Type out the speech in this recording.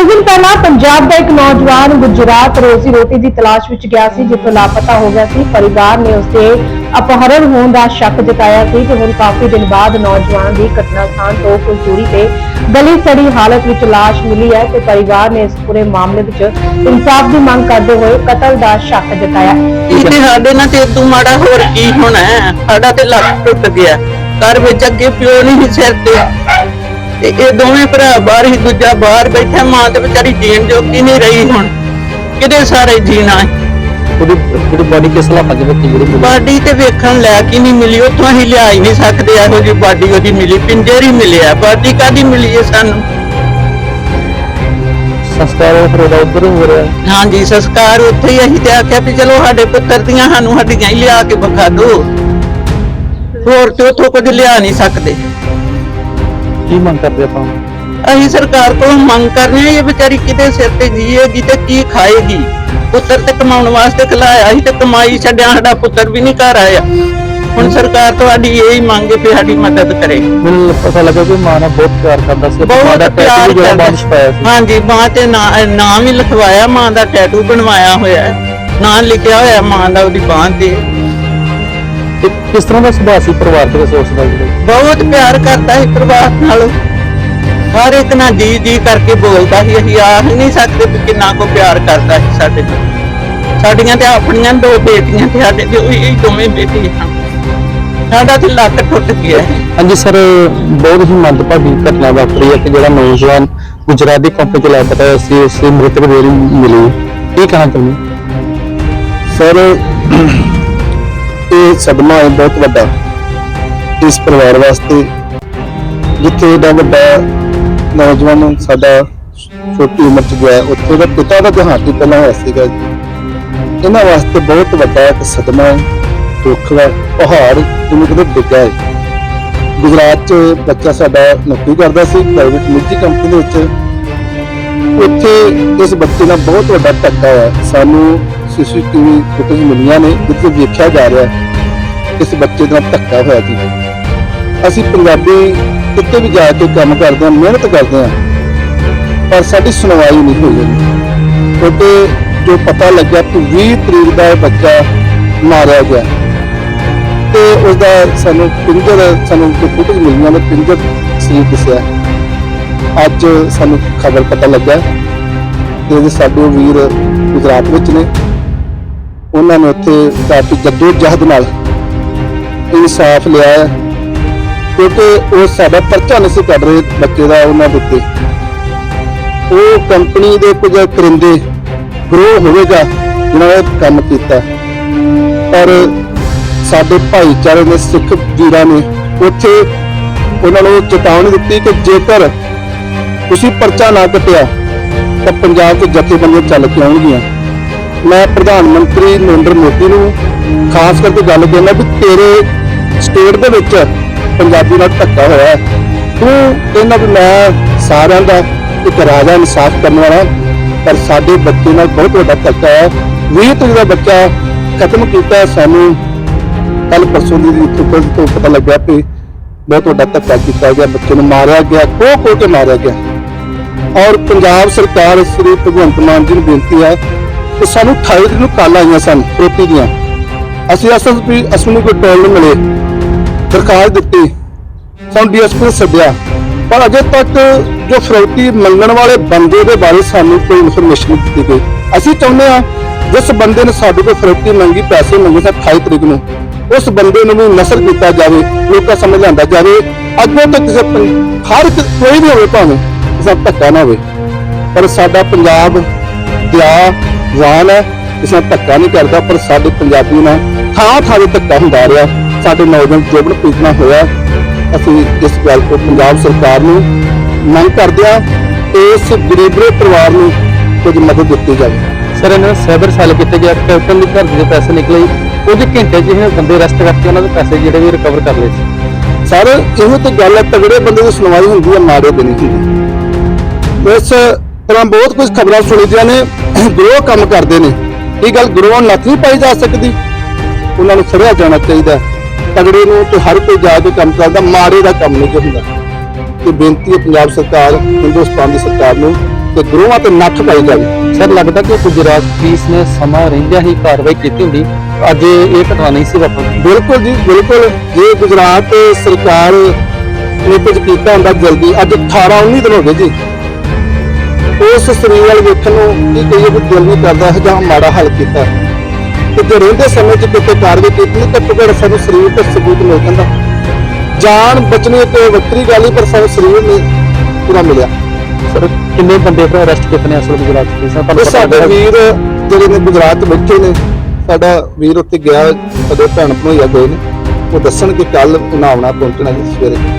ਕੁਝ ਦਿਨ ਪਹਿਲਾਂ ਪੰਜਾਬ ਦਾ ਇੱਕ ਨੌਜਵਾਨ ਗੁਜਰਾਤ ਰੋਜ਼ੀ ਰੋਟੀ ਦੀ ਤਲਾਸ਼ ਵਿੱਚ ਗਿਆ ਸੀ, ਜਿੱਥੋਂ ਲਾਪਤਾ ਹੋ ਗਿਆ ਸੀ। ਪਰਿਵਾਰ ਨੇ ਉਸਦੇ ਅਪਹਰਣ ਹੋਣ ਦਾ ਸ਼ੱਕ ਜਤਾਇਆ ਸੀ ਕਿ ਹੁਣ ਕਾਫੀ ਦਿਨ ਬਾਅਦ ਨੌਜਵਾਨ ਦੀ ਘਟਨਾ ਸਥਾਨ ਤੋਂ ਕੁਝ ਦੂਰੀ ਤੇ ਗਲੀ ਸੜੀ ਹਾਲਤ ਵਿੱਚ ਲਾਸ਼ ਮਿਲੀ ਹੈ ਤੇ ਪਰਿਵਾਰ ਨੇ ਇਸ ਪੂਰੇ ਮਾਮਲੇ ਵਿੱਚ ਇਨਸਾਫ ਦੀ ਮੰਗ ਕਰਦੇ ਹੋਏ ਕਤਲ ਦਾ ਸ਼ੱਕ ਜਤਾਇਆ। ਤੇ ਸਾਡੇ ਨਾਲ ਤੇ ਤੂੰ ਮਾੜਾ ਹੋਰ ਕੀ ਹੋਣਾ ਸਾਡਾ ਤੇ ਲੱਕ ਟੁੱਟ ਗਿਆ। ਘਰ ਵਿੱਚ ਅੱਗੇ ਪਿਓ ਨਹੀਂ ਸਿਰ ਤੇ। ਤੇ ਇਹ ਦੋਵੇਂ ਭਰਾ ਬਾਹਰ ਹੀ ਦੂਜਾ ਬਾਹਰ ਬੈਠਾ ਮਾਂ ਤੇ ਵਿਚਾਰੀ ਜੀਣ ਜੋਗੀ ਨਹੀਂ ਰਹੀ ਹੁਣ। ਕਿਹਦੇ ਸਾਰੇ ਜੀਣਾ ਹੈ? ਉਹਦੀ ਜਿਹੜੀ ਬਾਡੀ ਕਿਸ ਹਾਲਾਤਾਂ ਦੇ ਵਿੱਚ ਜਿਹੜੀ? ਬਾਡੀ ਤੇ ਵੇਖਣ ਲੈ ਕੇ ਨਹੀਂ ਮਿਲੀ ਉੱਥੋਂ ਅਸੀਂ ਲਿਆ ਹੀ ਨਹੀਂ ਸਕਦੇ ਇਹੋ ਜੀ ਬਾਡੀ ਉਹਦੀ ਮਿਲੀ ਪਿੰਜਰ ਹੀ ਮਿਲਿਆ। ਬਾਡੀ ਕਾਦੀ ਮਿਲੀ ਹੈ ਸਾਨੂੰ? ਸੰਸਕਾਰ ਫਿਰ ਉਹਦਾ ਉੱਧਰ ਹੋ ਰਿਹਾ। ਹਾਂਜੀ ਸੰਸਕਾਰ ਉੱਥੇ ਹੀ ਅਸੀਂ ਤੇ ਆਖਿਆ ਵੀ ਚਲੋ ਸਾਡੇ ਪੁੱਤਰ ਦੀਆਂ ਸਾਨੂੰ ਹੱਡੀਆਂ ਹੀ ਲਿਆ ਕੇ ਵਿਖਾ ਦਿਓ। ਹੋਰ ਤੇ ਉੱਥੋਂ ਕੁਝ ਲਿਆ ਨਹੀਂ ਸਕਦੇ। ਕੀ ਮੰਗ ਕਰਦੇ ਆਪਾਂ? ਅਸੀਂ ਸਰਕਾਰ ਕੋਲੋਂ ਮੰਗ ਕਰਨੇ ਆ ਇਹ ਵਿਚਾਰੀ ਕਿਤੇ ਸਿਰ ਤੇ ਜੀਏਗੀ ਤੇ ਕੀ ਖਾਏਗੀ। ਪੁੱਤਰ ਤੇ ਕਮਾਉਣ ਵਾਸਤੇ ਖਲਾਇਆ ਸੀ ਤੇ ਕਮਾਈ ਛੱਡਿਆ ਸਾਡਾ ਪੁੱਤਰ ਵੀ ਨਹੀਂ ਘਰ ਆਇਆ। ਹੁਣ ਸਰਕਾਰ ਤੁਹਾਡੀ ਇਹ ਹੀ ਮੰਗੇ ਵੀ ਸਾਡੀ ਮਦਦ ਕਰੇ। ਮੈਨੂੰ ਪਤਾ ਲੱਗਾ ਕਿ ਮਾਂ ਨਾਲ ਬਹੁਤ ਪਿਆਰ ਕਰਦਾ ਸੀ। ਬਹੁਤ ਦਾ ਪਿਆਰ ਜਿਹੜਾ ਕਰਦਾ ਬਾਰਿਸ਼ ਪਾਇਆ ਸੀ। ਹਾਂਜੀ ਮਾਂ ਤੇ ਨਾਂ ਨਾਂ ਵੀ ਲਿਖਵਾਇਆ ਮਾਂ ਦਾ ਟੈਟੂ ਬਣਵਾਇਆ ਹੋਇਆ ਹੈ। ਨਾਂ ਲਿਖਿਆ ਹੋਇਆ ਮਾਂ ਦਾ ਉਹਦੀ ਬਾਂਹ ਤੇ। ਤੇ ਕਿਸ ਤਰ੍ਹਾਂ ਦਾ ਸੁਭਾਅ ਸੀ ਪਰਿਵਾਰ ਦੇ ਉਸ ਦਾ ਜਿਹੜਾ ਬਹੁਤ ਪਿਆਰ ਕਰਦਾ ਸੀ ਪਰਿਵਾਰ ਨਾਲ। ਹਰ ਇੱਕ ਨਾਲ ਜੀ ਜੀ ਕਰਕੇ ਬੋਲਦਾ ਸੀ ਅਸੀਂ ਆਖ ਨਹੀਂ ਸਕਦੇ ਵੀ ਕਿੰਨਾ ਕੋ ਪਿਆਰ ਕਰਦਾ ਸੀ ਸਾਡੇ ਨਾਲ। ਸਾਡੀਆਂ ਤੇ ਆਪਣੀਆਂ ਦੋ ਬੇਟੀਆਂ ਤੇ ਸਾਡੇ ਤੇ ਉਹੀ ਹੀ ਦੋਵੇਂ ਬੇਟੀਆਂ ਸਾਡਾ ਤੇ ਲੱਕ ਟੁੱਟ ਗਿਆ ਹੈ। ਹਾਂਜੀ ਸਰ ਬਹੁਤ ਹੀ ਮੰਦਭਾਗੀ ਘਟਨਾ ਵਾਪਰੀ ਹੈ ਕਿ ਜਿਹੜਾ ਨੌਜਵਾਨ ਗੁਜਰਾਤ ਦੀ ਕੰਪਨੀ ਚ ਲਾਪਤਾ ਹੋਇਆ ਸੀ ਉਸ ਦੀ ਮ੍ਰਿਤਕ ਦੇਰੀ ਮਿਲੀ। ਕੀ ਕਹਿਣਾ ਚਾਹੁੰਦੇ ਸਰ ਇਹ ਸਦਮਾ ਹੈ ਬਹੁਤ ਵੱਡਾ ਇਸ ਪਰਿਵਾਰ ਵਾਸਤੇ, ਜਿੱਥੇ ਦਾ ਵੱਡਾ ਨੌਜਵਾਨ ਸਾਡਾ ਛੋਟੀ ਉਮਰ ਚ ਗਿਆ, ਉੱਥੇ ਦਾ ਪਿਤਾ ਦਾ ਦੇਹਾਂਤ ਪਹਿਲਾਂ ਹੋਇਆ ਸੀਗਾ ਇਹਨਾਂ ਵਾਸਤੇ ਬਹੁਤ ਵੱਡਾ ਇੱਕ ਸਦਮਾ ਹੈ, ਦੁੱਖ ਦਾ ਪਹਾੜ ਜਿਵੇਂ ਕਿਤੇ ਡਿੱਗਾ ਹੈ। ਗੁਜਰਾਤ ਚ ਬੱਚਾ ਸਾਡਾ ਨੌਕਰੀ ਕਰਦਾ ਸੀ ਪ੍ਰਾਈਵੇਟ ਨਿੱਜੀ ਕੰਪਨੀ ਦੇ ਵਿੱਚ। ਉੱਥੇ ਇਸ ਬੱਚੇ ਨਾਲ ਬਹੁਤ ਵੱਡਾ ਧੱਕਾ ਹੈ ਸਾਨੂੰ ਸੀਸੀਟੀਵੀ ਫੁਟੇਜ ਮਿਲੀਆਂ ਨੇ, ਜਿੱਥੇ ਵੇਖਿਆ ਜਾ ਰਿਹਾ ਇਸ ਬੱਚੇ ਦਾ ਧੱਕਾ ਹੋਇਆ ਜੀ। ਅਸੀਂ ਪੰਜਾਬੀ ਕਿਤੇ ਵੀ ਜਾ ਕੇ ਕੰਮ ਕਰਦੇ ਹਾਂ, ਮਿਹਨਤ ਕਰਦੇ ਹਾਂ, ਪਰ ਸਾਡੀ ਸੁਣਵਾਈ ਨਹੀਂ ਹੋਈ ਜੀ ਕਿਉਂਕਿ ਜੋ ਪਤਾ ਲੱਗਿਆ ਕਿ 20 ਤਰੀਕ ਦਾ ਇਹ ਬੱਚਾ ਮਾਰਿਆ ਗਿਆ। ਤੇ ਉਸ ਦਾ ਸਾਨੂੰ ਪਿੰਜਰ, ਸਾਨੂੰ ਜੋ ਫੁਟੇਜ ਮਿਲੀਆਂ ਨੇ, ਪਿੰਜਰ ਸਰੀਰ ਦਿਸਿਆ। ਅੱਜ ਸਾਨੂੰ ਖਬਰ ਪਤਾ ਲੱਗਾ ਕਿ ਸਾਡੇ ਵੀਰ ਗੁਜਰਾਤ ਵਿੱਚ ਨੇ। ਉਹਨਾਂ ਨੇ ਉੱਥੇ ਕਾਫੀ ਜੱਦੋ ਜਹਿਦ ਨਾਲ ਇਨਸਾਫ ਲਿਆ ਹੈ ਕਿਉਂਕਿ ਉਹ ਸਾਡਾ ਪਰਚਾ ਨਹੀਂ ਸੀ ਕੱਢ ਰਹੇ ਬੱਚੇ ਦਾ ਉਹਨਾਂ ਦੇ ਉੱਤੇ। ਉਹ ਕੰਪਨੀ ਦੇ ਕੁਝ ਕਰਿੰਦੇ ਗਰੋ ਹੋਵੇਗਾ ਜਿਨ੍ਹਾਂ ਨੇ ਕੰਮ ਕੀਤਾ। ਪਰ ਸਾਡੇ ਭਾਈਚਾਰੇ ਦੇ ਸਿੱਖ ਵੀਰਾਂ ਨੇ ਉੱਥੇ ਉਹਨਾਂ ਨੂੰ ਚੇਤਾਵਨੀ ਦਿੱਤੀ ਕਿ ਜੇਕਰ ਤੁਸੀਂ ਪਰਚਾ ਨਾ ਕੱਟਿਆ ਤਾਂ ਪੰਜਾਬ 'ਚ ਜਥੇਬੰਦੀਆਂ ਚੱਲ ਕੇ ਆਉਣਗੀਆਂ। ਮੈਂ ਪ੍ਰਧਾਨ ਮੰਤਰੀ ਨਰਿੰਦਰ ਮੋਦੀ ਨੂੰ ਖਾਸ ਕਰਕੇ ਗੱਲ ਕਰਨਾ ਵੀ ਤੇਰੇ ਸਟੇਟ ਦੇ ਵਿੱਚ ਪੰਜਾਬੀ ਨਾਲ ਧੱਕਾ ਹੋਇਆ ਹੈ। ਤੂੰ ਕਹਿੰਦਾ ਵੀ ਮੈਂ ਸਾਰਿਆਂ ਦਾ ਇੱਕ ਰਾਜਾ ਇਨਸਾਫ ਕਰਨ ਵਾਲਾ ਪਰ ਸਾਡੇ ਬੱਚੇ ਨਾਲ ਬਹੁਤ ਵੱਡਾ ਧੱਕਾ ਹੈ 20 ਤਰੀਕ ਦਾ ਬੱਚਾ ਖਤਮ ਕੀਤਾ ਸਾਨੂੰ ਕੱਲ ਪਰਸੋਂ ਦੀ ਰਿਪੋਰਟ ਤੋਂ ਪਤਾ ਲੱਗਿਆ ਕਿ ਬਹੁਤ ਵੱਡਾ ਧੱਕਾ ਕੀਤਾ ਗਿਆ, ਬੱਚੇ ਨੂੰ ਮਾਰਿਆ ਗਿਆ ਕੋ ਕੋ ਕੇ ਮਾਰਿਆ ਗਿਆ ਔਰ ਪੰਜਾਬ ਸਰਕਾਰ ਸ੍ਰੀ ਭਗਵੰਤ ਮਾਨ ਜੀ ਨੂੰ ਬੇਨਤੀ ਹੈ ਕਿ ਸਾਨੂੰ 28 ਤਰੀਕ ਨੂੰ ਕਾਲ ਆਈਆਂ ਸਨ ਫਰੋਤੀ ਦੀਆਂ। ਅਸੀਂ ਐਸਐਸਪੀ ਅਸਮਨੀ ਕੋਈ ਟੋਲ ਨਹੀਂ ਮਿਲੇ। ਦਰਖਾਸਤ ਦਿੱਤੀ। ਸਾਨੂੰ ਡੀਐਸਪੀ ਨੇ ਸੱਦਿਆ। ਪਰ ਅਜੇ ਤੱਕ ਜੋ ਫਰੋਤੀ ਮੰਗਣ ਵਾਲੇ ਬੰਦੇ ਦੇ ਬਾਰੇ ਸਾਨੂੰ ਕੋਈ ਇਨਫੋਰਮੇਸ਼ਨ ਨਹੀਂ ਦਿੱਤੀ ਗਈ। ਅਸੀਂ ਚਾਹੁੰਦੇ ਹਾਂ, ਜਿਸ ਬੰਦੇ ਨੇ ਸਾਡੇ ਕੋਲ ਫਰੋਤੀ ਮੰਗੀ, ਪੈਸੇ ਮੰਗੇ ਸਨ 28 ਤਰੀਕ ਨੂੰ, ਉਸ ਬੰਦੇ ਨੂੰ ਵੀ ਨਸਰ ਕੀਤਾ ਜਾਵੇ, ਲੋਕਾਂ ਸਮਝ ਲਿਆਂਦਾ ਜਾਵੇ। ਅੱਗੋਂ ਤੋਂ ਕਿਸੇ ਹਰ ਇੱਕ ਕੋਈ ਵੀ ਹੋਵੇ ਭਾਵੇਂ, ਕਿਸੇ ਧੱਕਾ ਨਾ ਹੋਵੇ। ਪਰ ਸਾਡਾ ਪੰਜਾਬ ਦਿਆ ਜਾਨ ਹੈ ਇਸ ਨਾਲ ਧੱਕਾ ਨਹੀਂ ਕਰਦਾ ਪਰ ਸਾਡੇ ਪੰਜਾਬੀ ਨਾਲ ਥਾਂ ਥਾਂ ਤੇ ਧੱਕਾ ਹੁੰਦਾ ਰਿਹਾ। ਸਾਡੇ ਨੌਜਵਾਨ ਜੋਬਨ ਪੀਤਨਾ ਹੋਇਆ। ਅਸੀਂ ਇਸ ਗੱਲ ਤੋਂ ਪੰਜਾਬ ਸਰਕਾਰ ਨੂੰ ਮੰਗ ਕਰਦੇ ਕਿ ਇਸ ਗਰੀਬਰੇ ਪਰਿਵਾਰ ਨੂੰ ਕੁਝ ਮਦਦ ਦਿੱਤੀ ਜਾਵੇ। ਸਰ ਇਹਨਾਂ ਸਾਈਬਰ ਸੈੱਲ ਕੀਤੇ ਗਿਆ ਕੈਪਟਨ ਦੀ ਘਰ ਦੇ ਪੈਸੇ ਨਿਕਲੇ। ਉਹਦੇ ਘੰਟੇ ਜਿਹੇ ਬੰਦੇ ਅਰੈਸਟ ਕਰਕੇ ਉਹਨਾਂ ਦੇ ਪੈਸੇ ਜਿਹੜੇ ਵੀ ਰਿਕਵਰ ਕਰ ਲਏ ਸੀ। ਸਰ ਇਹੋ ਤੇ ਗੱਲ ਹੈ ਤਗੜੇ ਬੰਦੇ ਦੀ ਸੁਣਵਾਈ ਹੁੰਦੀ ਹੈ ਮਾੜੇ ਦੀ ਨਹੀਂ ਹੁੰਦੀ। ਇਸ ਤਰ੍ਹਾਂ ਬਹੁਤ ਕੁਝ ਖਬਰਾਂ ਸੁਣੀਆਂ ਨੇ ਗਰੋਹ ਕੰਮ ਕਰਦੇ ਨੇ। ਇਹ ਗੱਲ ਗਰੋਹ ਨੱਥ ਨਹੀਂ ਪਾਈ ਜਾ ਸਕਦੀ। ਉਹਨਾਂ ਨੂੰ ਫੜਿਆ ਜਾਣਾ ਚਾਹੀਦਾ ਤਗੜੇ ਨੂੰ ਤੇ ਹਰ ਕੋਈ ਜਾ ਕੇ ਕੰਮ ਕਰਦਾ, ਮਾੜੇ ਦਾ ਕੰਮ ਨਹੀਂ ਹੁੰਦਾ। ਇਹ ਬੇਨਤੀ ਹੈ ਪੰਜਾਬ ਸਰਕਾਰ, ਹਿੰਦੁਸਤਾਨ ਦੀ ਸਰਕਾਰ ਨੂੰ ਕਿ ਗਰੋਹਾਂ ਤੇ ਨੱਥ ਪਾਈ ਜਾਵੇ। ਸਰ, ਲੱਗਦਾ ਕਿ ਗੁਜਰਾਤ ਪੁਲਿਸ ਨੇ, ਸਮਾਂ ਰਹਿੰਦਿਆਂ ਹੀ ਕਾਰਵਾਈ ਕੀਤੀ ਹੁੰਦੀ। ਅੱਜ ਇਹ ਘਟਨਾ ਨਹੀਂ ਸੀ ਵਾਪਰਨੀ ਬਿਲਕੁਲ ਜੀ, ਬਿਲਕੁਲ। ਜੇ ਗੁਜਰਾਤ ਸਰਕਾਰ ਨੇ ਕੁਝ ਕੀਤਾ ਹੁੰਦਾ ਜਲਦੀ, ਅੱਜ 18 19 ਦਿਨ ਹੋ ਗਏ ਜੀ। ਉਸ ਸਰੀਰ ਵਾਲ ਵੇਖਣ ਨੂੰ ਕੀ ਕਹੀਏ ਵੀ ਦਿਲ ਨਹੀਂ ਕਰਦਾ ਹੈ ਜਾਂ ਮਾੜਾ ਹੱਲ ਕੀਤਾ। ਤੇ ਜੇ ਰਹਿੰਦੇ ਸਮੇਂ 'ਚ ਕਿਤੇ ਕਾਰਵਾਈ ਕੀਤੀ ਤਾਂ ਘੱਟੋ ਸਾਨੂੰ ਸਰੀਰ ਤੇ ਸਬੂਤ ਮਿਲ ਜਾਂਦਾ। ਜਾਨ ਬਚਣੀ ਤੇ ਵੱਖਰੀ ਗੱਲ ਹੀ ਪਰ ਸਾਨੂੰ ਸਰੀਰ ਨਹੀਂ ਪੂਰਾ ਮਿਲਿਆ। ਸਰ ਕਿੰਨੇ ਬੰਦੇ ਫਿਰ ਅਰੈਸਟ ਕੀਤੇ ਨੇ ਅਸਲ ਗੁਜਰਾਤ ਨੇ ਇਹ ਸਾਡੇ ਵੀਰ ਜਿਹੜੇ ਨੇ ਗੁਜਰਾਤ ਬੈਠੇ ਨੇ ਸਾਡਾ ਵੀਰ ਉੱਥੇ ਗਿਆ ਸਾਡੇ ਭੈਣ ਭਣੋਈਆ ਗਏ ਨੇ। ਉਹ ਦੱਸਣ ਕਿ ਕੱਲ ਉਹਨਾਂ ਆਉਣਾ ਪਹੁੰਚਣਾ ਜੀ ਸਵੇਰੇ।